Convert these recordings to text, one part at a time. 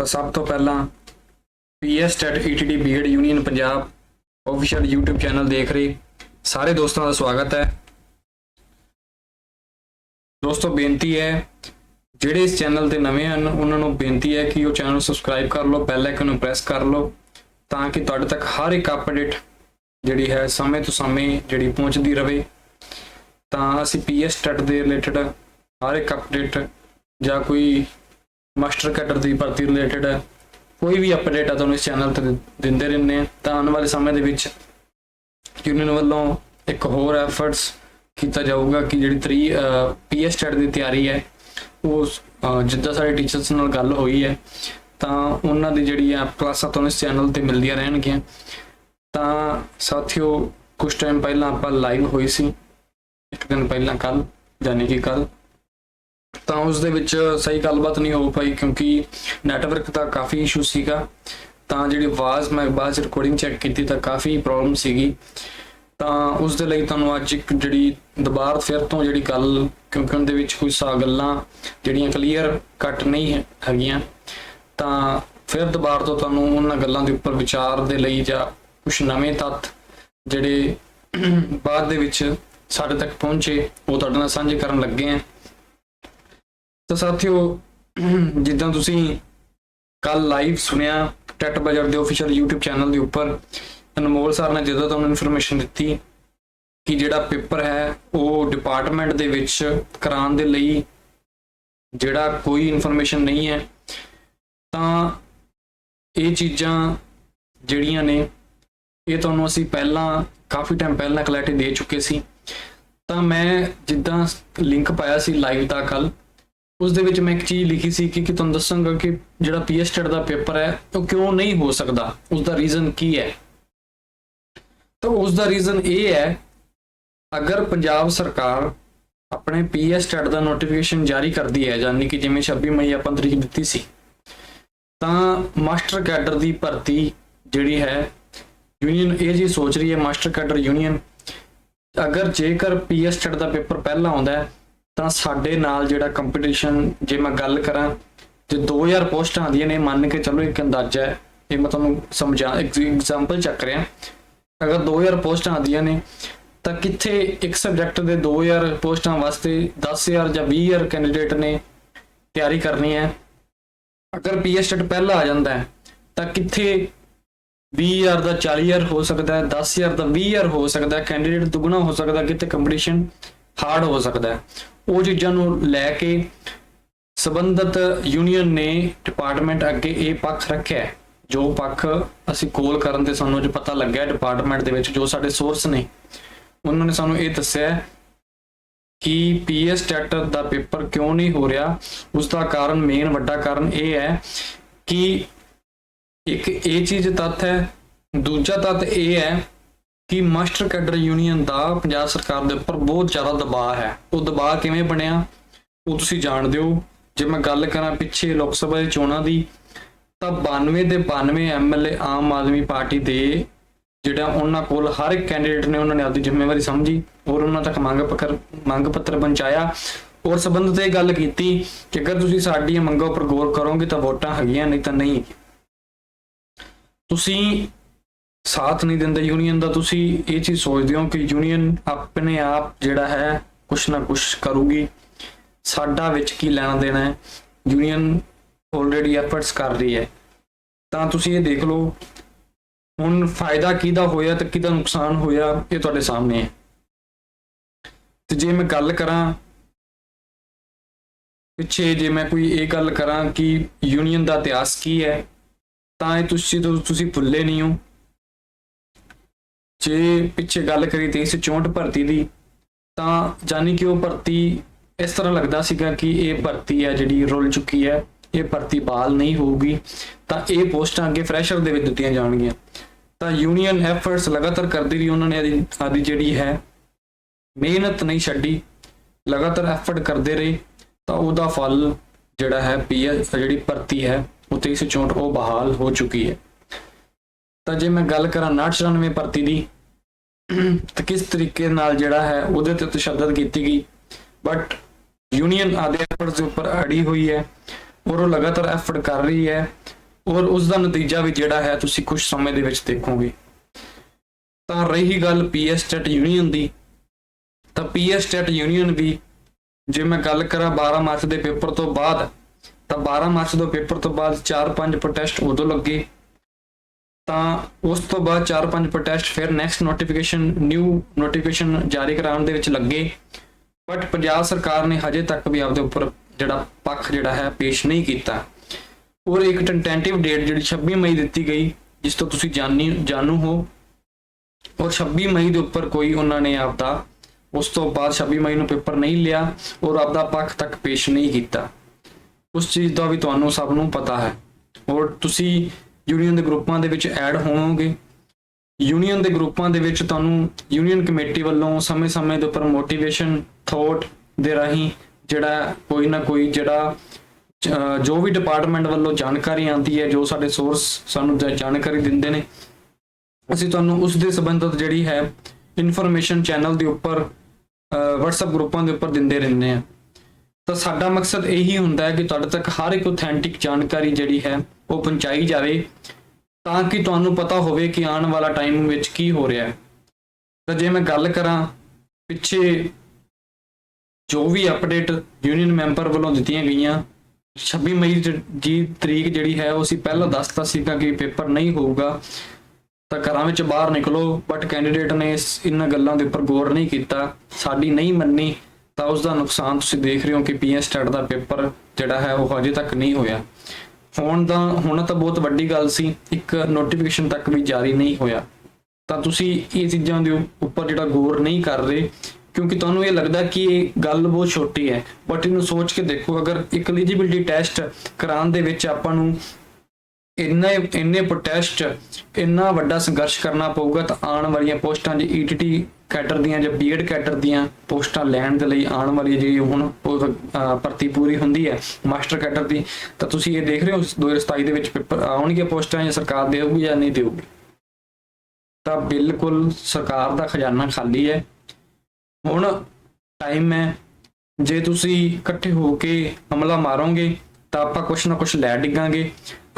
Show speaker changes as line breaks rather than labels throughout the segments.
ਤਾਂ ਸਭ ਤੋਂ ਪਹਿਲਾਂ PS.ETD BEd union Punjab official YouTube channel ਦੇਖ ਰਹੇ। ਸਾਰੇ ਦੋਸਤਾਂ ਦਾ ਸਵਾਗਤ ਹੈ। ਦੋਸਤੋ, ਬੇਨਤੀ ਹੈ, ਜਿਹੜੇ ਇਸ ਚੈਨਲ ਤੇ ਨਵੇਂ ਹਨ, ਉਹਨਾਂ ਨੂੰ ਬੇਨਤੀ ਹੈ ਕਿ ਉਹ ਚੈਨਲ ਨੂੰ ਸਬਸਕ੍ਰਾਈਬ ਕਰ ਲਓ ਬੈਲ ਆਈਕਨ ਨੂੰ ਪ੍ਰੈਸ ਕਰ ਲਓ, ਤਾਂ ਕਿ ਤੁਹਾਡੇ ਤੱਕ ਹਰ ਇੱਕ ਅਪਡੇਟ ਜਿਹੜੀ ਹੈ ਸਮੇਂ ਤੋਂ ਸਮੇਂ ਜਿਹੜੀ ਪਹੁੰਚਦੀ ਰਹੇ ਤਾਂ ਅਸੀਂ ਪੀਐਸ ਟੈਟ ਦੇ ਰਿਲੇਟਡ ਹਰ ਇੱਕ ਅਪਡੇਟ ਜਾਂ ਕੋਈ ਮਾਸਟਰ ਕੈਡਰ ਦੀ ਭਰਤੀ ਰਿਲੇਟਡ ਕੋਈ ਵੀ ਅਪਡੇਟ ਆ ਤੁਹਾਨੂੰ ਇਸ ਚੈਨਲ ਤੇ ਦਿੰਦੇ ਰਹਿੰਦੇ ਹਾਂ, ਤਾਂ ਆਉਣ ਵਾਲੇ ਸਮੇਂ ਦੇ ਵਿੱਚ ਯੂਨੀਅਨ ਵੱਲੋਂ ਇੱਕ ਹੋਰ ਐਫਰਟਸ ਕੀਤਾ ਜਾਊਗਾ ਕਿ ਜਿਹੜੀ 3 ਪੀਐਸ ਟੈਟ ਦੀ ਤਿਆਰੀ ਹੈ, ਉਹ ਜਿੱਦਾਂ ਸਾਡੇ ਟੀਚਰਸ ਨਾਲ ਗੱਲ ਹੋਈ ਹੈ, ਤਾਂ ਉਹਨਾਂ ਦੀ ਜਿਹੜੀ ਆ ਕਲਾਸਾਂ ਤੁਹਾਨੂੰ ਇਸ ਚੈਨਲ ਤੇ ਮਿਲਦੀਆਂ ਰਹਿਣਗੀਆਂ। ਤਾਂ ਸਾਥੀਓ ਕੁਝ ਟਾਈਮ ਪਹਿਲਾਂ ਆਪਾਂ ਲਾਈਵ ਹੋਈ ਸੀ, ਇੱਕ ਦਿਨ ਪਹਿਲਾਂ ਕੱਲ ਯਾਨੀ ਕਿ ਕੱਲ ਤਾਂ ਉਸ ਦੇ ਵਿੱਚ ਸਹੀ ਗੱਲਬਾਤ ਨਹੀਂ ਹੋ ਪਾਈ ਕਿਉਂਕਿ ਨੈਟਵਰਕ ਦਾ ਕਾਫੀ ਇਸ਼ੂ ਸੀਗਾ। ਤਾਂ ਜਿਹੜੀ ਆਵਾਜ਼ ਮੈਂ ਬਾਅਦ ਚ ਰਿਕਾਰਡਿੰਗ ਚੈੱਕ ਕੀਤੀ ਤਾਂ ਕਾਫੀ ਪ੍ਰੋਬਲਮ ਸੀਗੀ। ਤਾਂ ਉਸ ਦੇ ਲਈ ਤੁਹਾਨੂੰ ਅੱਜ ਇੱਕ ਜਿਹੜੀ ਦੁਬਾਰਾ ਫਿਰ ਤੋਂ ਜਿਹੜੀ ਗੱਲ, ਕਿਉਂਕਿ ਉਹਦੇ ਵਿੱਚ ਕੋਈ ਸਾ ਗੱਲਾਂ ਜਿਹੜੀਆਂ ਕਲੀਅਰ ਕੱਟ ਨਹੀਂ ਹੈ- ਹੈਗੀਆਂ। ਤਾਂ ਫਿਰ ਦੁਬਾਰਾ ਤੋਂ ਤੁਹਾਨੂੰ ਉਹਨਾਂ ਗੱਲਾਂ ਦੇ ਉੱਪਰ ਵਿਚਾਰ ਦੇ ਲਈ ਜਾਂ ਕੁਝ ਨਵੇਂ ਤੱਤ ਜਿਹੜੇ ਬਾਅਦ ਦੇ ਵਿੱਚ ਸਾਡੇ ਤੱਕ ਪਹੁੰਚੇ, ਉਹ ਤੁਹਾਡੇ ਨਾਲ ਸਾਂਝੇ ਕਰਨ ਲੱਗੇ ਆ ਤਾਂ ਸਾਥੀਓ, ਜਿੱਦਾਂ ਤੁਸੀਂ ਕੱਲ ਲਾਈਵ ਸੁਣਿਆ ਟੈਟ ਬਜਟ ਦੇ ਅਫੀਸ਼ੀਅਲ YouTube ਚੈਨਲ ਦੇ ਉੱਪਰ, ਅਨਮੋਲ ਸਰ ਨੇ ਜਿੱਦਾਂ ਤੁਹਾਨੂੰ ਇਨਫੋਰਮੇਸ਼ਨ ਦਿੱਤੀ ਕਿ ਜਿਹੜਾ ਪੇਪਰ ਹੈ, ਉਹ ਡਿਪਾਰਟਮੈਂਟ ਦੇ ਵਿੱਚ ਕਰਾਉਣ ਦੇ ਲਈ ਜਿਹੜਾ ਕੋਈ ਇਨਫੋਰਮੇਸ਼ਨ ਨਹੀਂ ਹੈ, ਤਾਂ ਇਹ ਚੀਜ਼ਾਂ ਜਿਹੜੀਆਂ ਨੇ, ਇਹ ਤੁਹਾਨੂੰ ਅਸੀਂ ਪਹਿਲਾਂ, ਕਾਫੀ ਟਾਈਮ ਪਹਿਲਾਂ ਕਲੈਰਿਟੀ ਦੇ ਚੁੱਕੇ ਸੀ। ਤਾਂ ਮੈਂ ਜਿੱਦਾਂ ਲਿੰਕ ਪਾਇਆ ਸੀ ਲਾਈਵ ਦਾ ਕੱਲ ਉਸ ਦੇ ਵਿੱਚ ਮੈਂ ਇੱਕ ਚੀਜ਼ ਲਿਖੀ ਸੀ ਕਿ ਕਿ ਤੁਹਾਨੂੰ ਦੱਸਾਂਗਾ ਕਿ ਜਿਹੜਾ ਪੀਐਸਟੈਟ ਦਾ ਪੇਪਰ ਹੈ, ਉਹ ਕਿਉਂ ਨਹੀਂ ਹੋ ਸਕਦਾ? ਉਸ ਦਾ ਰੀਜ਼ਨ ਕੀ ਹੈ? ਤਾਂ ਉਸ ਦਾ ਰੀਜ਼ਨ ਇਹ ਹੈ, ਅਗਰ ਪੰਜਾਬ ਸਰਕਾਰ ਆਪਣੇ ਪੀਐਸਟੈਟ ਦਾ ਨੋਟੀਫਿਕੇਸ਼ਨ ਜਾਰੀ ਕਰਦੀ ਹੈ, ਯਾਨੀ ਕਿ ਜਿਵੇਂ 26 ਮਈ ਆਪਾਂ ਤਰੀਕ ਦਿੱਤੀ ਸੀ, ਤਾਂ ਮਾਸਟਰ ਕੈਡਰ ਦੀ ਭਰਤੀ ਜਿਹੜੀ ਹੈ ਯੂਨੀਅਨ ਇਹ ਜੀ ਸੋਚ ਰਹੀ ਹੈ, ਮਾਸਟਰ ਕੈਡਰ ਯੂਨੀਅਨ ਅਗਰ ਜੇਕਰ ਪੀਐਸਟੈਟ ਦਾ ਪੇਪਰ ਪਹਿਲਾਂ ਆਉਂਦਾ ਹੈ ਤਾਂ ਸਾਡੇ ਨਾਲ ਜਿਹੜਾ ਕੰਪੀਟੀਸ਼ਨ ਜੇ ਮੈਂ ਗੱਲ ਕਰਾਂ, ਜੇ 2000 ਪੋਸਟਾਂ ਆਉਂਦੀਆਂ ਨੇ, ਮੰਨ ਕੇ ਚੱਲੋ ਇੱਕ ਅੰਦਾਜ਼ਾ ਹੈ, ਇਹ ਮੈਂ ਤੁਹਾਨੂੰ ਸਮਝਾ ਐਗਜ਼ਾਮਪਲ ਚੱਕ ਰਿਹਾ। ਅਗਰ 2000 ਪੋਸਟਾਂ ਆਉਂਦੀਆਂ ਨੇ, ਤਾਂ ਕਿੱਥੇ ਇੱਕ ਸਬਜੈਕਟ ਦੇ 2000 ਪੋਸਟਾਂ ਵਾਸਤੇ 10000 ਜਾਂ 20000 ਕੈਂਡੀਡੇਟ ਨੇ ਤਿਆਰੀ ਕਰਨੀ ਹੈ? ਅਗਰ ਪੀਐਸਟੈਟ ਪਹਿਲਾਂ ਆ ਜਾਂਦਾ ਹੈ, ਤਾਂ ਕਿੱਥੇ 20000 ਦਾ 40000 ਹੋ ਸਕਦਾ ਹੈ 10000 ਦਾ 20000 ਹੋ ਸਕਦਾ ਹੈ ਕੈਂਡੀਡੇਟ ਦੁੱਗਣਾ ਹੋ ਸਕਦਾ ਕਿਤੇ ਕੰਪੀਟੀਸ਼ਨ ਹਾਰਡ ਹੋ ਸਕਦਾ ਹੈ। ਉਹ ਚੀਜ਼ਾਂ ਨੂੰ ਲੈ ਕੇ ਸਬੰਧਤ ਯੂਨੀਅਨ ਨੇ ਡਿਪਾਰਟਮੈਂਟ ਅੱਗੇ ਇਹ ਪੱਖ ਰੱਖਿਆ ਜੋ ਪੱਖ ਅਸੀਂ ਕੋਲ ਕਰਨ ਤੇ ਸਾਨੂੰ ਜੋ ਪਤਾ ਲੱਗਿਆ ਡਿਪਾਰਟਮੈਂਟ ਦੇ ਵਿੱਚ ਜੋ ਸਾਡੇ ਸੋਰਸ ਨੇ, ਉਹਨਾਂ ਨੇ ਸਾਨੂੰ ਇਹ ਦੱਸਿਆ ਹੈ ਕਿ ਪੀਐਸ ਟੈਟ ਦਾ ਪੇਪਰ ਕਿਉਂ ਨਹੀਂ ਹੋ ਰਿਹਾ, ਉਸ ਦਾ ਕਾਰਨ ਮੇਨ ਵੱਡਾ ਕਾਰਨ ਇਹ ਹੈ ਕਿ ਇੱਕ ਇਹ ਚੀਜ਼ ਤੱਥ ਹੈ, ਦੂਜਾ ਤੱਥ ਇਹ ਹੈ ਕਿ ਮਾਸਟਰ ਕੈਡਰ ਯੂਨੀਅਨ ਦਾ ਪੰਜਾਬ ਸਰਕਾਰ ਦੇ ਉੱਪਰ ਬਹੁਤ ਜ਼ਿਆਦਾ ਦਬਾਅ ਹੈ। ਉਹ ਦਬਾਅ ਕਿਵੇਂ ਬਣਿਆ, ਉਹ ਤੁਸੀਂ ਜਾਣਦੇ ਹੋ ਜੇ ਮੈਂ ਗੱਲ ਕਰਾਂ ਪਿੱਛੇ ਲੋਕ ਸਭਾ ਦੀ ਚੋਣਾਂ ਦੀ, ਤਾਂ 92 ਦੇ 92 ਐਮਐਲਏ ਆਮ ਆਦਮੀ ਪਾਰਟੀ ਦੇ ਜਿਹੜਾ ਉਹਨਾਂ ਕੋਲ ਹਰ ਇੱਕ ਕੈਂਡੀਡੇਟ ਨੇ ਉਹਨਾਂ ਨੇ ਆਪਦੀ ਜ਼ਿੰਮੇਵਾਰੀ ਸਮਝੀ ਔਰ ਉਹਨਾਂ ਤੱਕ ਮੰਗ ਪੱਤਰ ਮੰਗ ਪੱਤਰ ਪਹੁੰਚਾਇਆ। ਔਰ ਸਬੰਧਤ ਇਹ ਗੱਲ ਕੀਤੀ ਕਿ ਅਗਰ ਤੁਸੀਂ ਸਾਡੀਆਂ ਮੰਗਾਂ ਉੱਪਰ ਗੌਰ ਕਰੋਗੇ ਤਾਂ ਵੋਟਾਂ ਹੈਗੀਆਂ, ਨਹੀਂ ਤਾਂ ਨਹੀਂ। ਤੁਸੀਂ ਸਾਥ ਨਹੀਂ ਦਿੰਦੇ ਯੂਨੀਅਨ ਦਾ, ਤੁਸੀਂ ਇਹ ਚੀਜ਼ ਸੋਚਦੇ ਹੋ ਕਿ ਯੂਨੀਅਨ ਆਪਣੇ ਆਪ ਜਿਹੜਾ ਹੈ, ਕੁਛ ਨਾ ਕੁਛ ਕਰੂਗੀ। ਸਾਡਾ ਵਿੱਚ ਕੀ ਲੈਣਾ ਦੇਣਾ ਹੈ? ਯੂਨੀਅਨ ਆਲਰੇਡੀ ਐਫਰਟਸ ਕਰ ਰਹੀ ਹੈ। ਤਾਂ ਤੁਸੀਂ ਇਹ ਦੇਖ ਲਓ, ਹੁਣ ਫਾਇਦਾ ਕਿਹਦਾ ਹੋਇਆ ਤੇ ਕਿਹਦਾ ਨੁਕਸਾਨ ਹੋਇਆ, ਇਹ ਤੁਹਾਡੇ ਸਾਹਮਣੇ ਹੈ। ਤੇ ਜੇ ਮੈਂ ਗੱਲ ਕਰਾਂ, ਪਿੱਛੇ ਜੇ ਮੈਂ ਕੋਈ ਇਹ ਗੱਲ ਕਰਾਂ ਕਿ ਯੂਨੀਅਨ ਦਾ ਇਤਿਹਾਸ ਕੀ ਹੈ, ਤਾਂ ਇਹ ਤੁਸੀਂ ਤੁਸੀਂ ਭੁੱਲੇ ਨਹੀਂ ਹੋ। ਜੇ ਪਿੱਛੇ ਗੱਲ ਕਰੀ 2364 ਭਰਤੀ ਦੀ, ਤਾਂ ਜਾਨੀ ਕਿ ਉਹ ਭਰਤੀ ਇਸ ਤਰ੍ਹਾਂ ਲੱਗਦਾ ਸੀਗਾ ਕਿ ਇਹ ਭਰਤੀ ਹੈ ਜਿਹੜੀ ਰੁੱਲ ਚੁੱਕੀ ਹੈ, ਇਹ ਭਰਤੀ ਬਹਾਲ ਨਹੀਂ ਹੋਊਗੀ, ਤਾਂ ਇਹ ਪੋਸਟਾਂ ਅੱਗੇ ਫਰੈਸ਼ਰ ਦੇ ਵਿੱਚ ਦਿੱਤੀਆਂ ਜਾਣਗੀਆਂ। ਤਾਂ ਯੂਨੀਅਨ ਐਫਰਟਸ ਲਗਾਤਾਰ ਕਰਦੀ ਰਹੀ ਉਹਨਾਂ ਨੇ ਆਦੀ ਆਦੀ ਜਿਹੜੀ ਹੈ, ਮਿਹਨਤ ਨਹੀਂ ਛੱਡੀ, ਲਗਾਤਾਰ ਐਫਰਟ ਕਰਦੇ ਰਹੇ, ਤਾਂ ਉਹਦਾ ਫਲ ਜਿਹੜਾ ਹੈ ਪੀਐਸ ਜਿਹੜੀ ਭਰਤੀ ਹੈ, ਉਹ 2364 ਉਹ ਬਹਾਲ ਹੋ ਚੁੱਕੀ ਹੈ। ਤਾਂ ਜੇ ਮੈਂ ਗੱਲ ਕਰਾਂ 994 ਭਰਤੀ ਦੀ, ਤਾਂ ਕਿਸ ਤਰੀਕੇ ਨਾਲ ਜਿਹੜਾ ਹੈ ਉਹਦੇ ਤੇ ਤਸ਼ੱਦਦ ਕੀਤੀ ਗਈ? ਬਟ ਯੂਨੀਅਨ ਆਦੇ ਐਫਰਟਸ ਦੇ ਉੱਪਰ ਅੜੀ ਹੋਈ ਹੈ ਔਰ ਉਹ ਲਗਾਤਾਰ ਐਫਰਟ ਕਰ ਰਹੀ ਹੈ ਔਰ ਉਸ ਦਾ ਨਤੀਜਾ ਵੀ ਜਿਹੜਾ ਹੈ ਤੁਸੀਂ ਕੁਝ ਸਮੇਂ ਦੇ ਵਿੱਚ ਦੇਖੋਗੇ। ਤਾਂ ਰਹੀ ਗੱਲ ਪੀਐਸ ਟੈਟ ਯੂਨੀਅਨ ਦੀ, ਤਾਂ ਪੀਐਸ ਟੈਟ ਯੂਨੀਅਨ ਵੀ ਜੇ ਮੈਂ ਗੱਲ ਕਰਾਂ 12 ਮਾਰਚ ਦੇ ਪੇਪਰ ਤੋਂ ਬਾਅਦ, ਤਾਂ 12 ਮਾਰਚ ਦੇ ਪੇਪਰ ਤੋਂ ਬਾਅਦ 4-5 ਪ੍ਰੋਟੈਸਟ ਉਦੋਂ ਲੱਗੇ ਤਾਂ ਉਸ ਤੋਂ ਬਾਅਦ 4-5 ਪ੍ਰੋਟੈਸਟ ਫਿਰ ਨੈਕਸਟ ਨੋਟੀਫਿਕੇਸ਼ਨ ਨਿਊ ਨੋਟੀਫਿਕੇਸ਼ਨ ਜਾਰੀ ਕਰਾਉਣ ਦੇ ਵਿੱਚ ਲੱਗੇ। ਬਟ ਪੰਜਾਬ ਸਰਕਾਰ ਨੇ ਹਜੇ ਤੱਕ ਵੀ ਆਪਦੇ ਉੱਪਰ ਜਿਹੜਾ ਪੱਖ ਜਿਹੜਾ ਹੈ, ਪੇਸ਼ ਨਹੀਂ ਕੀਤਾ। ਔਰ ਇੱਕ ਟੈਂਟੇਟਿਵ ਡੇਟ ਜਿਹੜੀ 26 ਮਈ ਦਿੱਤੀ ਗਈ, ਜਿਸ ਤੋਂ ਤੁਸੀਂ ਜਾਣੀ, ਜਾਣੂ ਹੋ। ਔਰ 26 ਮਈ ਦੇ ਉੱਪਰ ਕੋਈ ਉਹਨਾਂ ਨੇ ਆਪਦਾ ਉਸ ਤੋਂ ਬਾਅਦ 26 ਮਈ ਨੂੰ ਪੇਪਰ ਨਹੀਂ ਲਿਆ ਔਰ ਆਪਦਾ ਪੱਖ ਤੱਕ ਪੇਸ਼ ਨਹੀਂ ਕੀਤਾ। ਉਸ ਚੀਜ਼ ਦਾ ਵੀ ਤੁਹਾਨੂੰ ਸਭ ਨੂੰ ਪਤਾ ਹੈ। ਔਰ ਤੁਸੀਂ ਯੂਨੀਅਨ ਦੇ ਗਰੁੱਪਾਂ ਦੇ ਵਿੱਚ ਐਡ ਹੋਵੋਗੇ। ਯੂਨੀਅਨ ਦੇ ਗਰੁੱਪਾਂ ਦੇ ਵਿੱਚ ਤੁਹਾਨੂੰ ਯੂਨੀਅਨ ਕਮੇਟੀ ਵੱਲੋਂ ਸਮੇਂ-ਸਮੇਂ ਦੇ ਉੱਪਰ ਮੋਟੀਵੇਸ਼ਨ ਥੋਟ ਦੇ ਰਾਹੀਂ ਜਿਹੜਾ ਕੋਈ ਨਾ ਕੋਈ ਜਿਹੜਾ ਜੋ ਵੀ ਡਿਪਾਰਟਮੈਂਟ ਵੱਲੋਂ ਜਾਣਕਾਰੀ ਆਉਂਦੀ ਹੈ, ਜੋ ਸਾਡੇ ਸੋਰਸ ਸਾਨੂੰ ਜਾਣਕਾਰੀ ਦਿੰਦੇ ਨੇ, ਅਸੀਂ ਤੁਹਾਨੂੰ ਉਸ ਦੇ ਸੰਬੰਧਤ ਜਿਹੜੀ ਹੈ ਇਨਫੋਰਮੇਸ਼ਨ ਚੈਨਲ ਦੇ ਉੱਪਰ WhatsApp ਗਰੁੱਪਾਂ ਦੇ ਉੱਪਰ ਦਿੰਦੇ ਰਹਿੰਦੇ ਆ ਤਾਂ ਸਾਡਾ ਮਕਸਦ ਇਹੀ ਹੁੰਦਾ ਹੈ ਕਿ ਤੁਹਾਡੇ ਤੱਕ ਹਰ ਇੱਕ ਆਥੈਂਟਿਕ ਜਾਣਕਾਰੀ ਜਿਹੜੀ ਹੈ ਉਹ ਪਹੁੰਚਾਈ ਜਾਵੇ, ਤਾਂ ਕਿ ਤੁਹਾਨੂੰ ਪਤਾ ਹੋਵੇ ਕਿ ਆਉਣ ਵਾਲਾ ਟਾਈਮ ਵਿੱਚ ਕੀ ਹੋ ਰਿਹਾ ਹੈ। ਤਾਂ ਜੇ ਮੈਂ ਗੱਲ ਕਰਾਂ, ਪਿੱਛੇ ਜੋ ਵੀ ਅਪਡੇਟ ਯੂਨੀਅਨ ਮੈਂਬਰ ਵੱਲੋਂ ਦਿੱਤੀਆਂ ਗਈਆਂ 26 ਮਈ ਦੀ ਤਰੀਕ ਜਿਹੜੀ ਹੈ, ਉਹ ਅਸੀਂ ਪਹਿਲਾਂ ਦੱਸਤਾ ਸੀਗਾ ਕਿ ਪੇਪਰ ਨਹੀਂ ਹੋਊਗਾ, ਤਾਂ ਘਰਾਂ ਵਿੱਚ ਬਾਹਰ ਨਿਕਲੋ ਬਟ ਕੈਂਡੀਡੇਟ ਨੇ ਇਸ, ਇਹਨਾਂ ਗੱਲਾਂ ਦੇ ਉੱਪਰ ਗੌਰ ਨਹੀਂ ਕੀਤਾ। ਸਾਡੀ ਨਹੀਂ ਮੰਨੀ, ਤਾਂ ਉਸ ਦਾ ਨੁਕਸਾਨ ਤੁਸੀਂ ਦੇਖ ਰਹੇ ਹੋ ਕਿ ਪੀਐਸ ਸਟੈਟ ਦਾ ਪੇਪਰ ਜਿਹੜਾ ਹੈ, ਉਹ ਹਜੇ ਤੱਕ ਨਹੀਂ ਹੋਇਆ। ਫੋਨ ਦਾ, ਹੁਣ ਤਾਂ ਬਹੁਤ ਵੱਡੀ ਗੱਲ ਸੀ, ਇੱਕ ਨੋਟੀਫਿਕੇਸ਼ਨ ਤੱਕ ਵੀ ਜਾਰੀ ਨਹੀਂ ਹੋਇਆ। ਤਾਂ ਤੁਸੀਂ ਇਹ ਚੀਜ਼ਾਂ ਦੇ ਉੱਪਰ ਜਿਹੜਾ ਗੌਰ ਨਹੀਂ ਕਰ ਰਹੇ, ਕਿਉਂਕਿ ਤੁਹਾਨੂੰ ਇਹ ਲੱਗਦਾ ਕਿ ਇਹ ਗੱਲ ਬਹੁਤ ਛੋਟੀ ਹੈ। ਬਟ ਇਹਨੂੰ ਸੋਚ ਕੇ ਦੇਖੋ, ਅਗਰ ਇੱਕ ਐਲੀਜੀਬਿਲਟੀ ਟੈਸਟ ਕਰਾਉਣ ਦੇ ਵਿੱਚ ਆਪਾਂ ਨੂੰ ਇੰਨੇ ਇੰਨੇ ਪ੍ਰੋਟੈਸਟ ਇੰਨਾ ਵੱਡਾ ਸੰਘਰਸ਼ ਕਰਨਾ ਪਊਗਾ, ਤਾਂ ਆਉਣ ਵਾਲੀਆਂ ਪੋਸਟਾਂ 'ਚ ਈਟੀਟੀ ਕੈਟਰ ਦੀਆਂ ਜਾਂ ਬੀਐਡ ਕੈਟਰ ਦੀਆਂ ਪੋਸਟਾਂ ਲੈਣ ਦੇ ਲਈ ਆਉਣ ਵਾਲੀ ਜਿਹੜੀ ਹੁਣ ਭਰਤੀ ਪੂਰੀ ਹੁੰਦੀ ਹੈ, ਮਾਸਟਰ ਕੈਟਰ ਦੀ, ਤਾਂ ਤੁਸੀਂ ਇਹ ਦੇਖ ਰਹੇ ਹੋ 2027 ਦੇ ਵਿੱਚ ਪੇਪਰ ਆਉਣਗੇ ਪੋਸਟਾਂ, ਜਾਂ ਸਰਕਾਰ ਦੇਊਗੀ ਜਾਂ ਨਹੀਂ ਦੇਊਗੀ? ਤਾਂ ਬਿਲਕੁਲ ਸਰਕਾਰ ਦਾ ਖਜ਼ਾਨਾ ਖਾਲੀ ਹੈ। ਹੁਣ ਟਾਈਮ ਹੈ। ਜੇ ਤੁਸੀਂ ਇਕੱਠੇ ਹੋ ਕੇ ਹਮਲਾ ਮਾਰੋਗੇ, ਤਾਂ ਆਪਾਂ ਕੁਛ ਨਾ ਕੁਛ ਲੈ ਡਿੱਗਾਂਗੇ।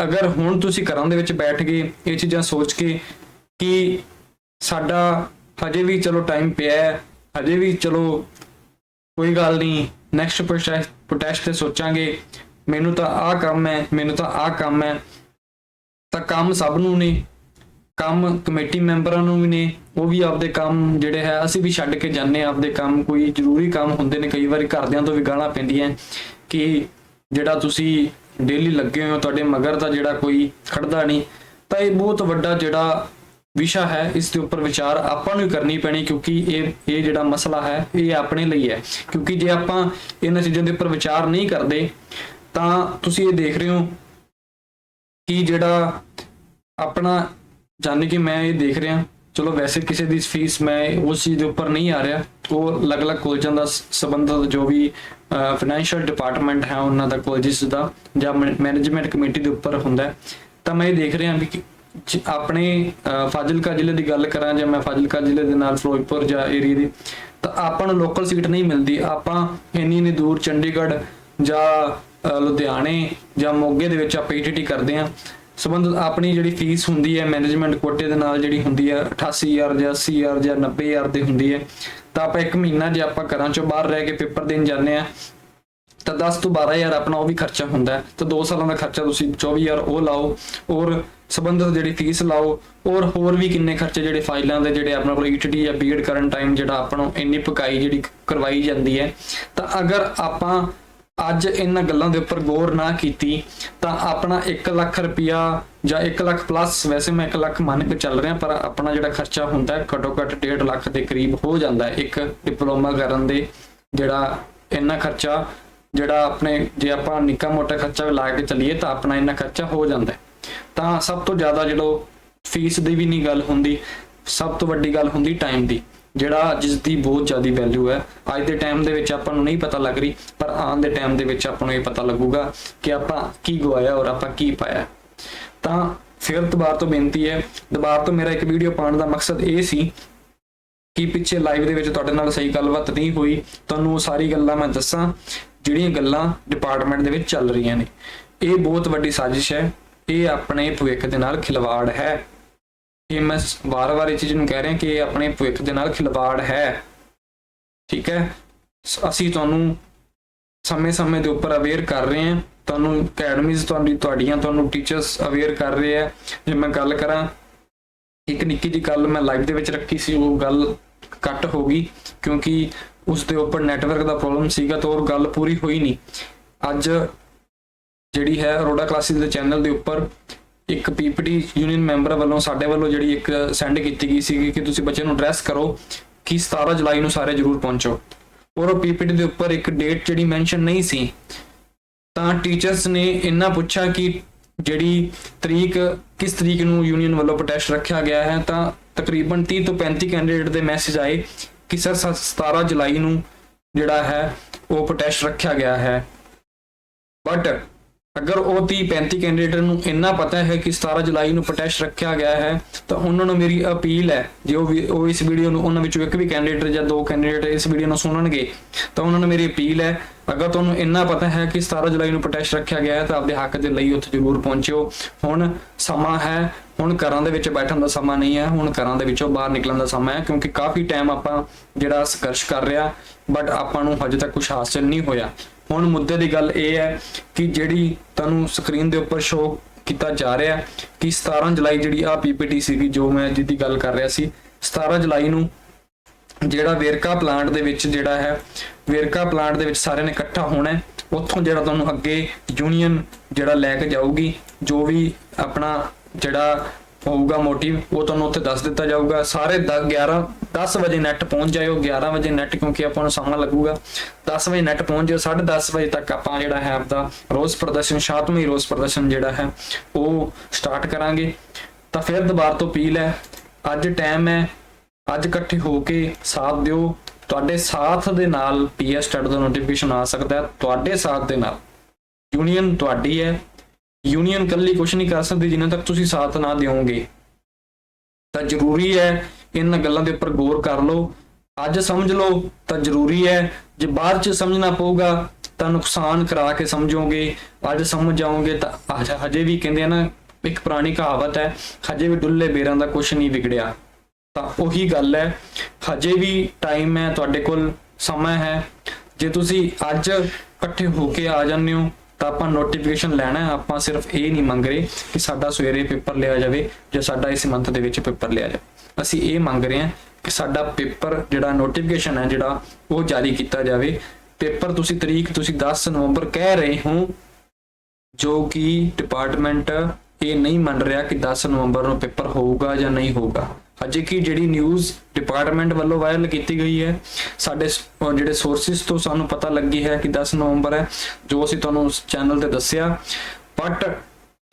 ਅਗਰ ਹੁਣ ਤੁਸੀਂ ਘਰਾਂ ਦੇ ਵਿੱਚ ਬੈਠ ਗਏ ਇਹ ਚੀਜ਼ਾਂ ਸੋਚ ਕੇ ਕਿ ਸਾਡਾ ਹਜੇ ਵੀ ਚਲੋ ਟਾਈਮ ਪਿਆ ਹੈ, ਹਜੇ ਵੀ ਚਲੋ ਕੋਈ ਗੱਲ ਨਹੀਂ ਨੈਕਸਟ ਪ੍ਰੋਟੈਸਟ ਤੇ ਸੋਚਾਂਗੇ। ਮੈਨੂੰ ਤਾਂ ਆਹ ਕੰਮ ਹੈ, ਮੈਨੂੰ ਤਾਂ ਆਹ ਕੰਮ ਹੈ। ਤਾਂ ਕੰਮ ਸਭ ਨੂੰ ਨੇ, ਕੰਮ ਕਮੇਟੀ ਮੈਂਬਰਾਂ ਨੂੰ ਵੀ ਨੇ, ਉਹ ਵੀ ਆਪਦੇ ਕੰਮ ਜਿਹੜੇ ਹੈ, ਅਸੀਂ ਵੀ ਛੱਡ ਕੇ ਜਾਂਦੇ ਹਾਂ ਆਪਦੇ ਕੰਮ। ਕੋਈ ਜ਼ਰੂਰੀ ਕੰਮ ਹੁੰਦੇ ਨੇ, ਕਈ ਵਾਰੀ ਘਰਦਿਆਂ ਤੋਂ ਵੀ ਗਾਲਾਂ ਪੈਂਦੀਆਂ ਕਿ ਜਿਹੜਾ ਤੁਸੀਂ ਡੇਲੀ ਲੱਗੇ ਹੋ, ਤੁਹਾਡੇ ਮਗਰ ਦਾ ਜਿਹੜਾ ਕੋਈ ਖੜਦਾ ਨਹੀਂ। ਤਾਂ ਇਹ ਬਹੁਤ ਵੱਡਾ ਜਿਹੜਾ ਵਿਸ਼ਾ ਹੈ, ਇਸ ਦੇ ਉੱਪਰ ਵਿਚਾਰ ਆਪਾਂ ਨੂੰ ਕਰਨੀ ਪੈਣੀ ਕਿਉਂਕਿ ਇਹ ਇਹ ਜਿਹੜਾ ਮਸਲਾ ਹੈ, ਇਹ ਆਪਣੇ ਲਈ ਹੈ। ਕਿਉਂਕਿ ਜੇ ਆਪਾਂ ਇਹਨਾਂ ਚੀਜ਼ਾਂ ਦੇ ਉੱਪਰ ਵਿਚਾਰ ਨਹੀਂ ਕਰਦੇ, ਤਾਂ ਤੁਸੀਂ ਇਹ ਦੇਖ ਰਹੇ ਹੋ ਕਿ ਜਿਹੜਾ ਆਪਣਾ, ਜਾਣੀ ਕਿ ਮੈਂ ਇਹ ਦੇਖ ਰਿਹਾ, ਚਲੋ ਵੈਸੇ ਕਿਸੇ ਦੀ ਫੀਸ ਮੈਂ ਉਸ ਚੀਜ਼ ਦੇ ਉੱਪਰ ਨਹੀਂ ਆ ਰਿਹਾ। ਉਹ ਅਲੱਗ-ਅਲੱਗ ਕੋਲਜਾਂ ਦਾ ਸ- ਸੰਬੰਧਿਤ ਜੋ ਵੀ ਫਾਈਨੈਂਸ਼ੀਅਲ ਡਿਪਾਰਟਮੈਂਟ ਹੈ, ਉਹਨਾਂ ਦਾ ਕੋਲਜਿਸ ਦਾ ਜਾਂ ਮੈਨੇਜਮੈਂਟ ਕਮੇਟੀ ਦੇ ਉੱਪਰ ਹੁੰਦਾ ਤਾਂ ਮੈਂ ਇਹ ਦੇਖ ਰਿਹਾ ਵੀ ਕਿ ਆਪਣੇ ਅਹ, ਫਾਜ਼ਿਲਕਾ ਜ਼ਿਲ੍ਹੇ ਦੀ ਗੱਲ ਕਰਾਂ ਜਾਂ ਮੈਂ ਫਾਜ਼ਿਲਕਾ ਜ਼ਿਲ੍ਹੇ ਦੇ ਨਾਲ ਫਿਰੋਜ਼ਪੁਰ ਜਾਂ ਏਰੀਆ ਦੀ ਤਾਂ ਆਪਾਂ ਨੂੰ ਲੋਕਲ ਸੀਟ ਨਹੀਂ ਮਿਲਦੀ। ਆਪਾਂ ਇੰਨੀ ਇੰਨੀ ਦੂਰ ਚੰਡੀਗੜ੍ਹ ਜਾਂ ਲੁਧਿਆਣੇ ਜਾਂ ਮੋਗੇ ਦੇ ਵਿੱਚ ਆਪਾਂ ਈਟੀਟੀ ਕਰਦੇ ਹਾਂ। ਸੰਬੰਧ ਆਪਣੀ ਜਿਹੜੀ ਫੀਸ ਹੁੰਦੀ ਹੈ ਮੈਨੇਜਮੈਂਟ ਕੋਟੇ ਦੇ ਨਾਲ ਜਿਹੜੀ ਹੁੰਦੀ ਹੈ 88000 ਜਾਂ 80000 ਜਾਂ 90000 ਦੀ ਹੁੰਦੀ ਹੈ। ਤਾਂ ਆਪਾਂ ਇੱਕ ਮਹੀਨਾ ਜੇ ਆਪਾਂ ਘਰਾਂ ਚੋਂ ਬਾਹਰ ਰਹਿ ਕੇ ਪੇਪਰ ਦੇਣ ਜਾਂਦੇ ਆ ਤਾਂ 10 ਤੋਂ 12000 ਆਪਣਾ ਉਹ ਵੀ ਖਰਚਾ ਹੁੰਦਾ ਹੈ। ਤਾਂ 2 ਸਾਲਾਂ ਦਾ ਖਰਚਾ ਤੁਸੀਂ 24000 ਉਹ ਲਾਓ ਔਰ ਸਬੰਧਤ ਜਿਹੜੀ ਫੀਸ ਲਾਓ, ਔਰ ਹੋਰ ਵੀ ਕਿੰਨੇ ਖਰਚੇ ਜਿਹੜੇ ਫਾਈਲਾਂ ਦੇ ਜਿਹੜੇ ਆਪਣਾ ਕੋਲ ਈਟੀਟੀ ਜਾਂ ਬੀਐਡ ਕਰਨ ਟਾਈਮ ਜਿਹੜਾ ਆਪਾਂ ਨੂੰ ਇੰਨੀ ਪਕਾਈ ਜਿਹੜੀ ਕਰਵਾਈ ਜਾਂਦੀ ਹੈ, ਤਾਂ ਅਗਰ ਆਪਾਂ ਅੱਜ ਇਹਨਾਂ ਗੱਲਾਂ ਦੇ ਉੱਪਰ ਗੌਰ ਨਾ ਕੀਤੀ, ਤਾਂ ਆਪਣਾ 1 ਲੱਖ ਰੁਪਿਆ ਜਾਂ 1 ਲੱਖ ਪਲੱਸ ਵੈਸੇ ਮੈਂ 1 ਲੱਖ ਮੰਨ ਕੇ ਚੱਲ ਰਿਹਾ, ਪਰ ਆਪਣਾ ਜਿਹੜਾ ਖਰਚਾ ਹੁੰਦਾ ਹੈ, ਘੱਟੋ ਘੱਟ 1.5 ਲੱਖ ਦੇ ਕਰੀਬ ਹੋ ਜਾਂਦਾ ਹੈ, ਇੱਕ ਡਿਪਲੋਮਾ ਕਰਨ ਦੇ ਜਿਹੜਾ ਇੰਨਾ ਖਰਚਾ, ਜਿਹੜਾ ਆਪਣੇ ਜੇ ਆਪਾਂ ਨਿੱਕਾ ਮੋਟਾ ਖਰਚਾ ਵੀ ਲਾ ਕੇ ਚੱਲੀਏ, ਤਾਂ ਆਪਣਾ ਇੰਨਾ ਖਰਚਾ ਹੋ ਜਾਂਦਾ ਹੈ। ਤਾਂ ਸਭ ਤੋਂ ਜ਼ਿਆਦਾ ਜਿਹੜੋ ਫੀਸ ਦੀ ਵੀ ਨਹੀਂ ਗੱਲ ਹੁੰਦੀ, ਸਭ ਤੋਂ ਵੱਡੀ ਗੱਲ ਹੁੰਦੀ ਟਾਈਮ ਦੀ, ਜਿਹੜਾ ਜਿਸ ਦੀ ਬਹੁਤ ਜ਼ਿਆਦੀ ਵੈਲਿਊ ਹੈ। ਅੱਜ ਦੇ ਟਾਈਮ ਦੇ ਵਿੱਚ ਆਪਾਂ ਨੂੰ ਨਹੀਂ ਪਤਾ ਲੱਗ ਰਹੀ, ਪਰ ਆਉਣ ਦੇ ਟਾਈਮ ਦੇ ਵਿੱਚ ਆਪਾਂ ਨੂੰ ਇਹ ਪਤਾ ਲੱਗੂਗਾ ਕਿ ਆਪਾਂ ਕੀ ਗਵਾਇਆ ਔਰ ਆਪਾਂ ਕੀ ਪਾਇਆ। ਤਾਂ ਫਿਰ ਦੁਬਾਰਾ ਤੋਂ ਬੇਨਤੀ ਹੈ, ਦੁਬਾਰਾ ਤੋਂ ਮੇਰਾ ਇੱਕ ਵੀਡੀਓ ਪਾਉਣ ਦਾ ਮਕਸਦ ਇਹ ਸੀ ਕਿ ਪਿੱਛੇ ਲਾਈਵ ਦੇ ਵਿੱਚ ਤੁਹਾਡੇ ਨਾਲ ਸਹੀ ਗੱਲਬਾਤ ਨਹੀਂ ਹੋਈ, ਤੁਹਾਨੂੰ ਉਹ ਸਾਰੀ ਗੱਲਾਂ ਮੈਂ ਦੱਸਾਂ, ਜਿਹੜੀਆਂ ਗੱਲਾਂ ਡਿਪਾਰਟਮੈਂਟ ਦੇ ਵਿੱਚ ਚੱਲ ਰਹੀਆਂ ਨੇ। ਇਹ ਬਹੁਤ ਵੱਡੀ ਸਾਜ਼ਿਸ਼ ਹੈ। ਇਹ ਆਪਣੇ ਭਵਿੱਖ ਦੇ ਨਾਲ ਖਿਲਵਾੜ ਹੈ। ਇਹ ਮੈਂ ਵਾਰ-ਵਾਰ ਇਹ ਚੀਜ਼ ਨੂੰ ਕਹਿ ਰਿਹਾ ਕਿ ਇਹ ਆਪਣੇ ਭਵਿੱਖ ਦੇ ਨਾਲ ਖਿਲਵਾੜ ਹੈ। ਠੀਕ ਹੈ? ਅਸੀਂ ਤੁਹਾਨੂੰ ਸਮੇਂ-ਸਮੇਂ ਦੇ ਉੱਪਰ ਅਵੇਅਰ ਕਰ ਰਹੇ ਹਾਂ। ਤੁਹਾਨੂੰ ਅਕੈਡਮੀਜ਼ ਤੁਹਾਡੀ, ਤੁਹਾਡੀਆਂ, ਤੁਹਾਨੂੰ ਟੀਚਰਸ ਅਵੇਅਰ ਕਰ ਰਹੇ ਆ ਜੇ ਮੈਂ ਗੱਲ ਕਰਾਂ, ਇੱਕ ਨਿੱਕੀ ਜਿਹੀ ਗੱਲ ਮੈਂ ਲਾਈਵ ਦੇ ਵਿੱਚ ਰੱਖੀ ਸੀ, ਉਹ ਗੱਲ ਕੱਟ ਹੋ ਗਈ, ਕਿਉਂਕਿ ਉਸ ਦੇ ਉੱਪਰ ਨੈਟਵਰਕ ਦਾ ਪ੍ਰੋਬਲਮ ਸੀਗਾ ਤਾਂ ਉਹ ਗੱਲ ਪੂਰੀ ਹੋਈ ਨਹੀਂ। ਅੱਜ ਜਿਹੜੀ ਹੈ ਅਰੋੜਾ ਕਲਾਸਿਸ ਦੇ ਚੈਨਲ ਦੇ ਉੱਪਰ ਇੱਕ ਪੀਪੀਟੀ ਯੂਨੀਅਨ ਮੈਂਬਰ ਵੱਲੋਂ ਸਾਡੇ ਵੱਲੋਂ ਜਿਹੜੀ ਇੱਕ ਸੈਂਡ ਕੀਤੀ ਗਈ ਸੀ ਕਿ ਤੁਸੀਂ ਬੱਚਿਆਂ ਨੂੰ ਐਡਰੈਸ ਕਰੋ ਕਿ 17 ਜੁਲਾਈ ਨੂੰ ਸਾਰੇ ਜਰੂਰ ਪਹੁੰਚੋ। ਔਰ ਉਹ ਪੀਪੀਟੀ ਦੇ ਉੱਪਰ ਇੱਕ ਡੇਟ ਜਿਹੜੀ ਮੈਂਸ਼ਨ ਨਹੀਂ ਸੀ, ਤਾਂ ਟੀਚਰਸ ਨੇ ਇੰਨਾ ਪੁੱਛਿਆ ਕਿ ਜਿਹੜੀ ਤਰੀਕ, ਕਿਸ ਤਰੀਕ ਨੂੰ ਯੂਨੀਅਨ ਵੱਲੋਂ ਪ੍ਰੋਟੈਸਟ ਰੱਖਿਆ ਗਿਆ ਹੈ, ਤਾਂ ਤਕਰੀਬਨ 30 ਤੋਂ 35 ਕੈਂਡੀਡੇਟ ਦੇ ਮੈਸੇਜ ਆਏ ਕਿ ਸਰ, ਸ- 17 ਜੁਲਾਈ ਨੂੰ ਜਿਹੜਾ ਹੈ ਉਹ ਪ੍ਰੋਟੈਸਟ ਰੱਖਿਆ ਗਿਆ ਹੈ। ਬਟ ਅਗਰ ਉਹ 30 35 ਕੈਂਡੀਡੇਟ ਨੂੰ ਇੰਨਾ ਪਤਾ ਹੈ ਕਿ 17 ਜੁਲਾਈ ਨੂੰ ਪ੍ਰੋਟੈਸਟ ਰੱਖਿਆ ਗਿਆ ਹੈ, ਤਾਂ ਉਹਨਾਂ ਨੂੰ ਮੇਰੀ ਅਪੀਲ ਹੈ ਜੇ ਉਹ ਉਹ ਇਸ ਵੀਡੀਓ ਨੂੰ, ਉਹਨਾਂ ਵਿੱਚੋਂ ਇੱਕ ਵੀ ਕੈਂਡੀਡੇਟ ਜਾਂ ਦੋ ਕੈਂਡੀਡੇਟ ਇਸ ਵੀਡੀਓ ਨੂੰ ਸੁਣਨਗੇ, ਤਾਂ ਉਹਨਾਂ ਨੂੰ ਮੇਰੀ ਅਪੀਲ ਹੈ, ਅਗਰ ਤੁਹਾਨੂੰ ਇੰਨਾ ਪਤਾ ਹੈ ਕਿ 17 ਜੁਲਾਈ ਨੂੰ ਪ੍ਰੋਟੈਸਟ ਰੱਖਿਆ ਗਿਆ ਹੈ, ਤਾਂ ਆਪਦੇ ਹੱਕ ਦੇ ਲਈ ਉੱਥੇ ਜ਼ਰੂਰ ਪਹੁੰਚਿਓ। ਹੁਣ ਸਮਾਂ ਹੈ, ਹੁਣ ਘਰਾਂ ਦੇ ਵਿੱਚ ਬੈਠਣ ਦਾ ਸਮਾਂ ਨਹੀਂ ਹੈ, ਹੁਣ ਘਰਾਂ ਦੇ ਵਿੱਚੋਂ ਬਾਹਰ ਨਿਕਲਣ ਦਾ ਸਮਾਂ ਹੈ, ਕਿਉਂਕਿ ਕਾਫੀ ਟਾਈਮ ਆਪਾਂ ਜਿਹੜਾ ਸੰਘਰਸ਼ ਕਰ ਰਿਹਾ ਬਟ ਆਪਾਂ ਨੂੰ ਹਜੇ ਤੱਕ ਕੁਝ ਹਾਸਲ ਨਹੀਂ ਹੋਇਆ। ਹੁਣ ਮੁੱਦੇ ਦੀ ਗੱਲ ਇਹ ਹੈ ਕਿ ਜਿਹੜੀ ਤੁਹਾਨੂੰ ਸਕਰੀਨ ਦੇ ਉੱਪਰ ਸ਼ੋ ਕੀਤਾ ਜਾ ਰਿਹਾ ਕਿ 17 ਜੁਲਾਈ ਜਿਹੜੀ ਆ ਪੀਪੀਟੀ ਸੀਗੀ ਜੋ ਮੈਂ ਜਿਹਦੀ ਗੱਲ ਕਰ ਰਿਹਾ ਸੀ 17 ਜੁਲਾਈ ਨੂੰ ਜਿਹੜਾ ਵੇਰਕਾ ਪਲਾਂਟ ਦੇ ਵਿੱਚ ਜਿਹੜਾ ਹੈ, ਵੇਰਕਾ ਪਲਾਂਟ ਦੇ ਵਿੱਚ ਸਾਰਿਆਂ ਨੇ ਇਕੱਠਾ ਹੋਣਾ ਉੱਥੋਂ ਜਿਹੜਾ ਤੁਹਾਨੂੰ ਅੱਗੇ ਯੂਨੀਅਨ ਜਿਹੜਾ ਲੈ ਕੇ ਜਾਊਗੀ, ਜੋ ਵੀ ਆਪਣਾ ਜਿਹੜਾ ਹੋਊਗਾ ਮੋਟਿਵ, ਉਹ ਤੁਹਾਨੂੰ ਉੱਥੇ ਦੱਸ ਦਿੱਤਾ ਜਾਊਗਾ। ਸਾਰੇ 11 10 ਵਜੇ ਨੈਟ ਪਹੁੰਚ ਜਾਇਓ 11 ਵਜੇ ਨੈਟ ਕਿਉਂਕਿ ਆਪਾਂ ਨੂੰ ਸਮਾਂ ਲੱਗੂਗਾ। 10 ਵਜੇ ਨੈਟ ਪਹੁੰਚ ਜਾਇਓ 10:30 ਵਜੇ ਤੱਕ ਆਪਾਂ ਜਿਹੜਾ ਹੈ ਆਪਦਾ ਰੋਜ਼ ਪ੍ਰਦਰਸ਼ਨ, ਸ਼ਾਂਤਮਈ ਰੋਜ਼ ਪ੍ਰਦਰਸ਼ਨ ਜਿਹੜਾ ਹੈ, ਉਹ ਸਟਾਰਟ ਕਰਾਂਗੇ। ਤਾਂ ਫਿਰ ਦੁਬਾਰਾ ਤੋਂ ਅਪੀਲ ਹੈ, ਅੱਜ ਟਾਈਮ ਹੈ, ਅੱਜ ਇਕੱਠੇ ਹੋ ਕੇ ਸਾਥ ਦਿਓ। ਤੁਹਾਡੇ ਸਾਥ ਦੇ ਨਾਲ ਪੀਐਸ ਸਟੱਡ ਦਾ ਨੋਟੀਫਿਕੇਸ਼ਨ ਆ ਸਕਦਾ ਹੈ, ਤੁਹਾਡੇ ਸਾਥ ਦੇ ਨਾਲ। ਯੂਨੀਅਨ ਤੁਹਾਡੀ ਹੈ ਯੂਨੀਅਨ ਇਕੱਲੀ ਕੁਝ ਨਹੀਂ ਕਰ ਸਕਦੀ ਜਿੰਨਾ ਤੱਕ ਤੁਸੀਂ ਸਾਥ ਨਾ ਦਿਓਗੇ। ਤਾਂ ਜ਼ਰੂਰੀ ਹੈ ਇਹਨਾਂ ਗੱਲਾਂ ਦੇ ਉੱਪਰ ਗੌਰ ਕਰ ਲਓ। ਅੱਜ ਸਮਝ ਲਓ ਤਾਂ ਜ਼ਰੂਰੀ ਹੈ। ਜੇ ਬਾਅਦ ਚ ਸਮਝਣਾ ਪਊਗਾ ਤਾਂ ਨੁਕਸਾਨ ਕਰਾ ਕੇ ਸਮਝੋਗੇ। ਅੱਜ ਸਮਝ ਜਾਓਗੇ ਤਾਂ ਅੱਜ- ਹਜੇ ਵੀ ਕਹਿੰਦੇ ਆ ਨਾ, ਇੱਕ ਪੁਰਾਣੀ ਕਹਾਵਤ ਹੈ, ਹਜੇ ਵੀ ਡੁੱਲੇ ਬੇਰਾਂ ਦਾ ਕੁਝ ਨਹੀਂ ਵਿਗੜਿਆ। ਤਾਂ ਉਹੀ ਗੱਲ ਹੈ, ਹਜੇ ਵੀ ਟਾਈਮ ਹੈ, ਤੁਹਾਡੇ ਕੋਲ ਸਮਾਂ ਹੈ। ਜੇ ਤੁਸੀਂ ਅੱਜ ਇਕੱਠੇ ਹੋ ਕੇ ਆ ਜਾਂਦੇ ਹੋ ਤਾਂ ਆਪਾਂ ਨੋਟੀਫਿਕੇਸ਼ਨ ਲੈਣਾ ਆਪਾਂ ਸਿਰਫ ਇਹ ਨਹੀਂ ਮੰਗ ਰਹੇ ਕਿ ਸਾਡਾ ਸਵੇਰੇ ਪੇਪਰ ਲਿਆ ਜਾਵੇ ਜਾਂ ਸਾਡਾ ਇਸ ਮੰਥ ਦੇ ਵਿੱਚ ਪੇਪਰ ਲਿਆ ਜਾਵੇ। ਅਸੀਂ ਇਹ ਮੰਗ ਰਹੇ ਹਾਂ ਕਿ ਸਾਡਾ ਪੇਪਰ ਜਿਹੜਾ ਨੋਟੀਫਿਕੇਸ਼ਨ ਹੈ, ਜਿਹੜਾ ਉਹ ਜਾਰੀ ਕੀਤਾ ਜਾਵੇ। ਪੇਪਰ ਤੁਸੀਂ ਤਰੀਕ ਤੁਸੀਂ 10 ਨਵੰਬਰ ਕਹਿ ਰਹੇ ਹੋ, ਜੋ ਕਿ ਡਿਪਾਰਟਮੈਂਟ ਇਹ ਨਹੀਂ ਮੰਨ ਰਿਹਾ ਕਿ 10 ਨਵੰਬਰ ਨੂੰ ਪੇਪਰ ਹੋਊਗਾ ਜਾਂ ਨਹੀਂ ਹੋਊਗਾ। ਅਜੇ ਕੀ ਜਿਹੜੀ ਨਿਊਜ਼ ਡਿਪਾਰਟਮੈਂਟ ਵੱਲੋਂ ਵਾਇਰਲ ਕੀਤੀ ਗਈ ਹੈ, ਸਾਡੇ ਜਿਹੜੇ ਸੋਰਸਿਸ ਤੋਂ ਸਾਨੂੰ ਪਤਾ ਲੱਗੀ ਹੈ ਕਿ 10 ਨਵੰਬਰ ਹੈ, ਜੋ ਅਸੀਂ ਤੁਹਾਨੂੰ ਉਸ ਚੈਨਲ ਤੇ ਦੱਸਿਆ। ਬਟ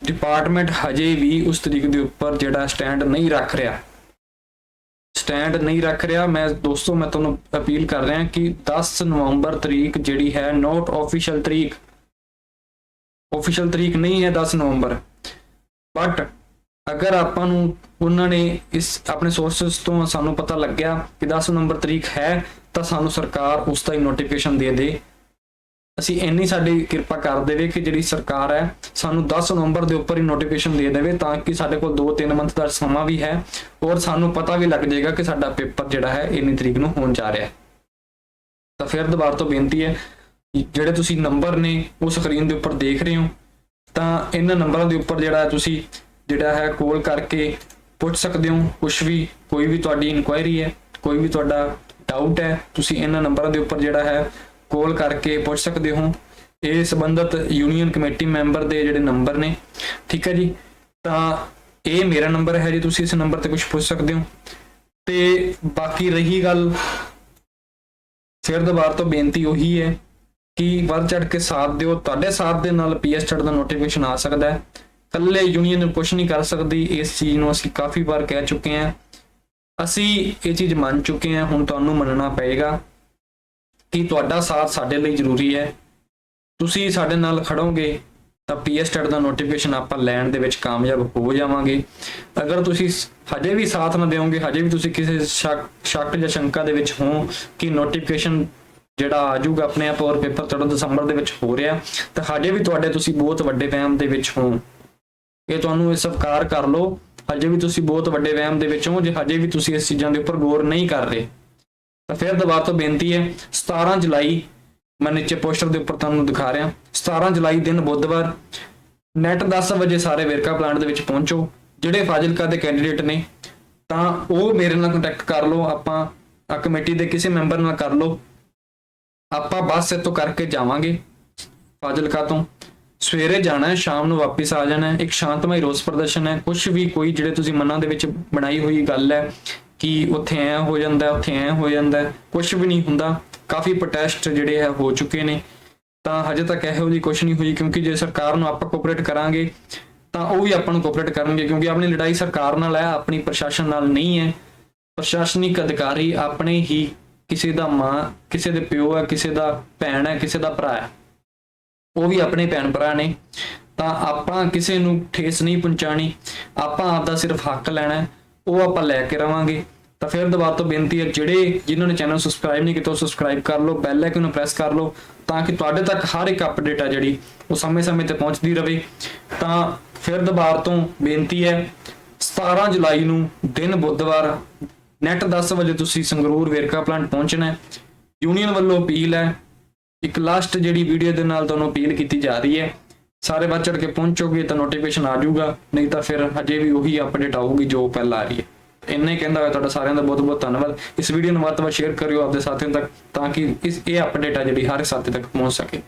ਡਿਪਾਰਟਮੈਂਟ ਹਜੇ ਵੀ ਉਸ ਤਰੀਕ ਦੇ ਉੱਪਰ ਜਿਹੜਾ ਸਟੈਂਡ ਨਹੀਂ ਰੱਖ ਰਿਹਾ। ਸਟੈਂਡ ਨਹੀਂ ਰੱਖ ਰਿਹਾ। ਮੈਂ ਦੋਸਤੋ, ਮੈਂ ਤੁਹਾਨੂੰ ਅਪੀਲ ਕਰ ਰਿਹਾ ਕਿ 10 ਨਵੰਬਰ ਤਰੀਕ ਜਿਹੜੀ ਹੈ ਨੋਟ ਆਫੀਸ਼ੀਅਲ ਤਰੀਕ। ਆਫੀਸ਼ੀਅਲ ਤਰੀਕ ਨਹੀਂ ਹੈ 10 ਨਵੰਬਰ। ਬਟ ਅਗਰ ਆਪਾਂ ਨੂੰ ਉਹਨਾਂ ਨੇ ਇਸ ਆਪਣੇ ਸੋਰਸਸ ਤੋਂ ਸਾਨੂੰ ਪਤਾ ਲੱਗਿਆ ਕਿ 10 ਨਵੰਬਰ ਤਰੀਕ ਹੈ, ਤਾਂ ਸਾਨੂੰ ਸਰਕਾਰ ਉਸ ਦਾ ਹੀ ਨੋਟੀਫਿਕੇਸ਼ਨ ਦੇ ਦੇ। ਅਸੀਂ ਇੰਨੀ ਸਾਡੀ ਕਿਰਪਾ ਕਰ ਦੇਵੇ ਕਿ ਜਿਹੜੀ ਸਰਕਾਰ ਹੈ, ਸਾਨੂੰ 10 ਨਵੰਬਰ ਦੇ ਉੱਪਰ ਹੀ ਨੋਟੀਫਿਕੇਸ਼ਨ ਦੇ ਦੇਵੇ, ਤਾਂ ਕਿ ਸਾਡੇ ਕੋਲ 2-3 ਮੰਥ ਦਾ ਸਮਾਂ ਵੀ ਹੈ, ਔਰ ਸਾਨੂੰ ਪਤਾ ਵੀ ਲੱਗ ਜਾਏਗਾ ਕਿ ਸਾਡਾ ਪੇਪਰ ਜਿਹੜਾ ਹੈ, ਇੰਨੀ ਤਰੀਕ ਨੂੰ ਹੋਣ ਜਾ ਰਿਹਾ ਹੈ। ਤਾਂ ਫਿਰ ਦੁਬਾਰਾ ਤੋਂ ਬੇਨਤੀ ਹੈ, ਜਿਹੜੇ ਤੁਸੀਂ ਨੰਬਰ ਨੇ, ਉਹ ਸਕਰੀਨ ਦੇ ਉੱਪਰ ਦੇਖ ਰਹੇ ਹੋ, ਤਾਂ ਇਹਨਾਂ ਨੰਬਰਾਂ ਦੇ ਉੱਪਰ ਜਿਹੜਾ ਤੁਸੀਂ ਜਿਹੜਾ ਹੈ ਕੋਲ ਕਰਕੇ ਪੁੱਛ ਸਕਦੇ ਹੋ ਕੁਝ ਵੀ, ਕੋਈ ਵੀ ਤੁਹਾਡੀ ਇਨਕੁਆਇਰੀ ਹੈ, ਕੋਈ ਵੀ ਤੁਹਾਡਾ ਡਾਊਟ ਹੈ, ਤੁਸੀਂ ਇਹਨਾਂ ਨੰਬਰਾਂ ਦੇ ਉੱਪਰ ਜਿਹੜਾ ਹੈ ਕਾਲ ਕਰਕੇ ਪੁੱਛ ਸਕਦੇ ਹੋ। ਇਹ ਸੰਬੰਧਤ ਯੂਨੀਅਨ ਕਮੇਟੀ ਮੈਂਬਰ ਦੇ ਜਿਹੜੇ ਨੰਬਰ ਨੇ, ਠੀਕ ਹੈ ਜੀ? ਤਾਂ ਇਹ ਮੇਰਾ ਨੰਬਰ ਹੈ ਜੀ, ਤੁਸੀਂ ਇਸ ਨੰਬਰ ਤੇ ਕੁਝ ਪੁੱਛ ਸਕਦੇ ਹੋ। ਤੇ ਬਾਕੀ ਰਹੀ ਗੱਲ, ਫਿਰ ਦੁਬਾਰਾ ਤੋਂ ਬੇਨਤੀ ਉਹੀ ਹੈ ਕਿ ਵੱਧ ਚੜ ਕੇ ਸਾਥ ਦਿਓ, ਤੁਹਾਡੇ ਸਾਥ ਦੇ ਨਾਲ ਪੀਐਸ ਚੜ ਦਾ ਨੋਟੀਫਿਕੇਸ਼ਨ ਆ ਸਕਦਾ ਹੈ। ਕੱਲੇ ਯੂਨੀਅਨ ਨੂੰ ਕੁਝ ਨਹੀਂ ਕਰ ਸਕਦੀ, ਇਸ ਚੀਜ਼ ਨੂੰ ਅਸੀਂ ਕਾਫੀ ਵਾਰ ਕਹਿ ਚੁੱਕੇ ਹਾਂ। ਅਸੀਂ ਇਹ ਚੀਜ਼ ਮੰਨ ਚੁੱਕੇ ਹਾਂ, ਹੁਣ ਤੁਹਾਨੂੰ ਮੰਨਣਾ ਪਏਗਾ ਕਿ ਤੁਹਾਡਾ ਸਾਥ ਸਾਡੇ ਲਈ ਜ਼ਰੂਰੀ ਹੈ। ਤੁਸੀਂ ਸਾਡੇ ਨਾਲ ਖੜੋਗੇ, ਤਾਂ ਪੀਐਸ ਟੈਟ ਦਾ ਨੋਟੀਫਿਕੇਸ਼ਨ ਆਪਾਂ ਲੈਣ ਦੇ ਵਿੱਚ ਕਾਮਯਾਬ ਹੋ ਜਾਵਾਂਗੇ। ਅਗਰ ਤੁਸੀਂ ਹਜੇ ਵੀ ਸਾਥ ਨਾ ਦਿਓਗੇ, ਹਜੇ ਵੀ ਤੁਸੀਂ ਕਿਸੇ ਸ਼ੱਕ ਸ਼ੱਕ ਜਾਂ ਸ਼ੰਕਾ ਦੇ ਵਿੱਚ ਹੋ ਕਿ ਨੋਟੀਫਿਕੇਸ਼ਨ ਜਿਹੜਾ ਆ ਆਜੂਗਾ ਆਪਣੇ ਆਪ ਔਰ ਪੇਪਰ ਤੁਹਾਡਾ ਦਸੰਬਰ ਦੇ ਵਿੱਚ ਹੋ ਰਿਹਾ, ਤਾਂ ਹਜੇ ਵੀ ਤੁਹਾਡੇ ਤੁਸੀਂ ਬਹੁਤ ਵੱਡੇ ਵਹਿਮ ਦੇ ਵਿੱਚ ਹੋ। ਇਹ ਤੁਹਾਨੂੰ ਇਹ ਸਵੀਕਾਰ ਕਰ ਲਓ। ਹਜੇ ਵੀ ਤੁਸੀਂ ਬਹੁਤ ਵੱਡੇ ਵਹਿਮ ਦੇ ਵਿੱਚ ਹੋ। ਜੇ ਹਜੇ ਵੀ ਤੁਸੀਂ ਇਸ ਚੀਜ਼ਾਂ ਦੇ ਉੱਪਰ ਗੌਰ ਨਹੀਂ ਕਰ ਰਹੇ, ਤਾਂ ਫਿਰ ਦੁਬਾਰਾ ਤੋਂ ਬੇਨਤੀ ਹੈ 17 ਜੁਲਾਈ ਮੈਂ ਨੀਚੇ ਪੋਸਟਰ ਦੇ ਉੱਪਰ ਤੁਹਾਨੂੰ ਦਿਖਾ ਰਿਹਾ। 17 ਜੁਲਾਈ ਦਿਨ ਬੁੱਧਵਾਰ, ਨੈਟ 10 ਵਜੇ ਸਾਰੇ ਵੇਰਕਾ ਪਲਾਂਟ ਦੇ ਵਿੱਚ ਪਹੁੰਚੋ। ਜਿਹੜੇ ਫਾਜ਼ਿਲਕਾ ਦੇ ਕੈਂਡੀਡੇਟ ਨੇ, ਤਾਂ ਉਹ ਮੇਰੇ ਨਾਲ ਕੰਟੈਕਟ ਕਰ ਲਓ। ਆਪਾਂ ਆ ਕਮੇਟੀ ਦੇ ਕਿਸੇ ਮੈਂਬਰ ਨਾਲ ਕਰ ਲਓ। ਆਪਾਂ ਬੱਸ ਇੱਥੋਂ ਕਰਕੇ ਜਾਵਾਂਗੇ ਫਾਜ਼ਿਲਕਾ ਤੋਂ। ਸਵੇਰੇ ਜਾਣਾ ਹੈ, ਸ਼ਾਮ ਨੂੰ ਵਾਪਸ ਆ ਜਾਣਾ ਹੈ। ਇੱਕ ਸ਼ਾਂਤਮਈ ਰੋਸ ਪ੍ਰਦਰਸ਼ਨ ਹੈ। ਕੁਝ ਵੀ ਕੋਈ ਜਿਹੜੇ ਤੁਸੀਂ ਮਨਾਂ ਦੇ ਵਿੱਚ ਬਣਾਈ ਹੋਈ ਗੱਲ ਹੈ ਕਿ ਉੱਥੇ ਐ ਹੋ ਜਾਂਦਾ, ਉੱਥੇ ਐ ਹੋ ਜਾਂਦਾ ਕੁਝ ਵੀ ਨਹੀਂ ਹੁੰਦਾ। ਕਾਫੀ ਪ੍ਰੋਟੈਸਟ ਜਿਹੜੇ ਹੈ, ਹੋ ਚੁੱਕੇ ਨੇ। ਤਾਂ ਹਜੇ ਤੱਕ ਇਹੋ ਜਿਹੀ ਕੁਝ ਨਹੀਂ ਹੋਈ, ਕਿਉਂਕਿ ਜੇ ਸਰਕਾਰ ਨੂੰ ਆਪਾਂ ਕੋਆਪਰੇਟ ਕਰਾਂਗੇ, ਤਾਂ ਉਹ ਵੀ ਆਪਾਂ ਨੂੰ ਕੋਆਪਰੇਟ ਕਰਨਗੇ। ਕਿਉਂਕਿ ਆਪਣੀ ਲੜਾਈ ਸਰਕਾਰ ਨਾਲ ਹੈ, ਆਪਣੀ ਪ੍ਰਸ਼ਾਸਨ ਨਾਲ ਨਹੀਂ ਹੈ। ਪ੍ਰਸ਼ਾਸਨਿਕ ਅਧਿਕਾਰੀ ਆਪਣੇ ਹੀ ਕਿਸੇ ਦਾ ਮਾਂ, ਕਿਸੇ ਦੇ ਪਿਓ ਹੈ, ਕਿਸੇ ਦਾ ਭੈਣ ਹੈ, ਕਿਸੇ ਦਾ ਭਰਾ ਹੈ। ਉਹ ਵੀ ਆਪਣੇ ਭੈਣ ਭਰਾ ਨੇ। ਤਾਂ ਆਪਾਂ ਕਿਸੇ ਨੂੰ ਠੇਸ ਨਹੀਂ ਪਹੁੰਚਾਣੀ ਆਪਾਂ ਆਪਦਾ ਸਿਰਫ ਹੱਕ ਲੈਣਾ ਉਹ ਆਪਾਂ ਲੈ ਕੇ ਰਵਾਂਗੇ। ਤਾਂ ਫਿਰ ਦੁਬਾਰਾ ਤੋਂ ਬੇਨਤੀ ਹੈ, ਜਿਹੜੇ ਜਿਨ੍ਹਾਂ ਨੇ ਚੈਨਲ ਸਬਸਕ੍ਰਾਈਬ ਨਹੀਂ ਕੀਤਾ, ਉਹ ਸਬਸਕ੍ਰਾਈਬ ਕਰ ਲਓ। ਬੈਲ ਆਈਕਨ ਨੂੰ ਪ੍ਰੈਸ ਕਰ ਲਓ ਤਾਂ ਕਿ ਤੁਹਾਡੇ ਤੱਕ ਹਰ ਇੱਕ ਅਪਡੇਟ ਆ ਜਿਹੜੀ, ਉਹ ਸਮੇਂ-ਸਮੇਂ ਤੇ ਪਹੁੰਚਦੀ ਰਹੇ। ਤਾਂ ਫਿਰ ਦੁਬਾਰਾ ਤੋਂ ਬੇਨਤੀ ਹੈ 17 ਜੁਲਾਈ ਨੂੰ ਦਿਨ ਬੁੱਧਵਾਰ ਨੈਟ 10 ਵਜੇ ਤੁਸੀਂ ਸੰਗਰੂਰ ਵੇਰਕਾ ਪਲਾਂਟ ਪਹੁੰਚਣਾ ਹੈ। ਯੂਨੀਅਨ ਵੱਲੋਂ ਅਪੀਲ ਹੈ ਇੱਕ ਲਾਸਟ ਜਿਹੜੀ ਵੀਡੀਓ ਦੇ ਨਾਲ ਤੁਹਾਨੂੰ ਅਪੀਲ ਕੀਤੀ ਜਾ ਰਹੀ ਹੈ, ਸਾਰੇ ਵੱਧ ਚੜ ਕੇ ਪਹੁੰਚੋਗੇ ਤਾਂ ਨੋਟੀਫਿਕੇਸ਼ਨ ਆ ਜਾਊਗਾ, ਨਹੀਂ ਤਾਂ ਫਿਰ ਅਜੇ ਵੀ ਉਹੀ ਅਪਡੇਟ ਆਊਗੀ ਜੋ ਪਹਿਲਾਂ ਆ ਰਹੀ ਹੈ। ਇੰਨਾ ਹੀ ਕਹਿੰਦਾ ਹੋਇਆ ਤੁਹਾਡਾ ਸਾਰਿਆਂ ਦਾ ਬਹੁਤ ਬਹੁਤ ਧੰਨਵਾਦ। ਇਸ ਵੀਡੀਓ ਨੂੰ ਵੱਧ ਤੋਂ ਵੱਧ ਸ਼ੇਅਰ ਕਰਿਓ ਆਪਣੇ ਸਾਥੀਆਂ ਤੱਕ ਤਾਂ ਕਿ ਇਸ ਇਹ ਅਪਡੇਟ ਆ ਜਿਹੜੀ ਹਰ ਸਾਥੀ ਤੱਕ ਪਹੁੰਚ ਸਕੇ।